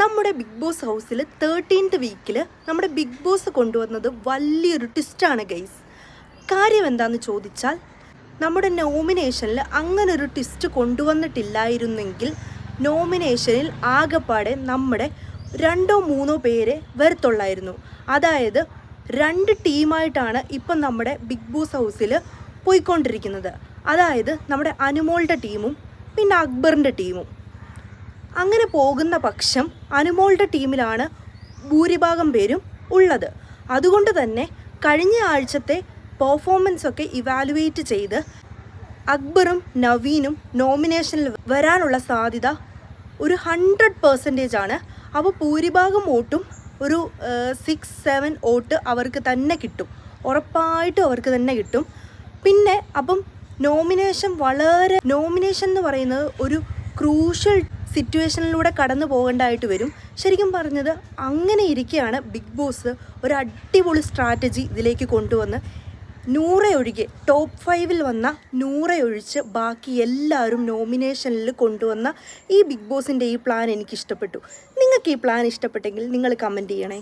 നമ്മുടെ big boss ഹൗസിൽ thirteenth വീക്കിൽ നമ്മുടെ ബിഗ് ബോസ് കൊണ്ടുവന്നത് വലിയൊരു ട്വിസ്റ്റാണ് ഗൈസ് കാര്യം എന്താന്ന് ചോദിച്ചാൽ നമ്മുടെ നോമിനേഷനിൽ അങ്ങനൊരു ട്വിസ്റ്റ് കൊണ്ടുവന്നിട്ടില്ലായിരുന്നെങ്കിൽ നോമിനേഷനിൽ ആകെപ്പാടെ നമ്മുടെ രണ്ടോ മൂന്നോ പേരെ വരത്തുള്ളായിരുന്നു. അതായത് രണ്ട് ടീമായിട്ടാണ് ഇപ്പം നമ്മുടെ ബിഗ് ബോസ് ഹൗസിൽ പോയിക്കൊണ്ടിരിക്കുന്നത്. അതായത് നമ്മുടെ അനുമോളുടെ ടീമും പിന്നെ അക്ബറിന്റെ ടീമും. അങ്ങനെ പോകുന്ന പക്ഷം അനുമോളുടെ ടീമിലാണ് ഭൂരിഭാഗം പേരും ഉള്ളത്. അതുകൊണ്ട് തന്നെ കഴിഞ്ഞ ആഴ്ചത്തെ പെർഫോമൻസ് ഒക്കെ ഇവാലുവേറ്റ് ചെയ്ത് അക്ബറും നവീനും നോമിനേഷനിൽ വരാനുള്ള സാധ്യത ഒരു ഹൺഡ്രഡ് പെർസെന്റേജ് ആണ്. അപ്പോൾ ഭൂരിഭാഗം വോട്ടും ഒരു സിക്സ് സെവൻ വോട്ട് അവർക്ക് തന്നെ കിട്ടും. ഉറപ്പായിട്ടും അവർക്ക് തന്നെ കിട്ടും. പിന്നെ അപ്പം നോമിനേഷൻ വളരെ നോമിനേഷൻ എന്ന് പറയുന്നത് ഒരു ക്രൂഷ്യൽ സിറ്റുവേഷനിലൂടെ കടന്നു പോകേണ്ടതായിട്ട് വരും. ശരിക്കും പറഞ്ഞത് അങ്ങനെ ഇരിക്കുകയാണ് ബിഗ് ബോസ് ഒരു അടിപൊളി സ്ട്രാറ്റജി ഇതിലേക്ക് കൊണ്ടുവന്ന്. നൂറെ ഒഴികെ ടോപ്പ് ഫൈവിൽ വന്ന നൂറെ ഒഴിച്ച് ബാക്കി എല്ലാവരും നോമിനേഷനിൽ കൊണ്ടുവന്ന ഈ ബിഗ് ബോസിന്റെ ഈ പ്ലാൻ എനിക്ക് ഇഷ്ടപ്പെട്ടു നിങ്ങൾക്ക് ഈ പ്ലാൻ ഇഷ്ടപ്പെട്ടെങ്കിൽ നിങ്ങൾ കമന്റ് ചെയ്യണേ.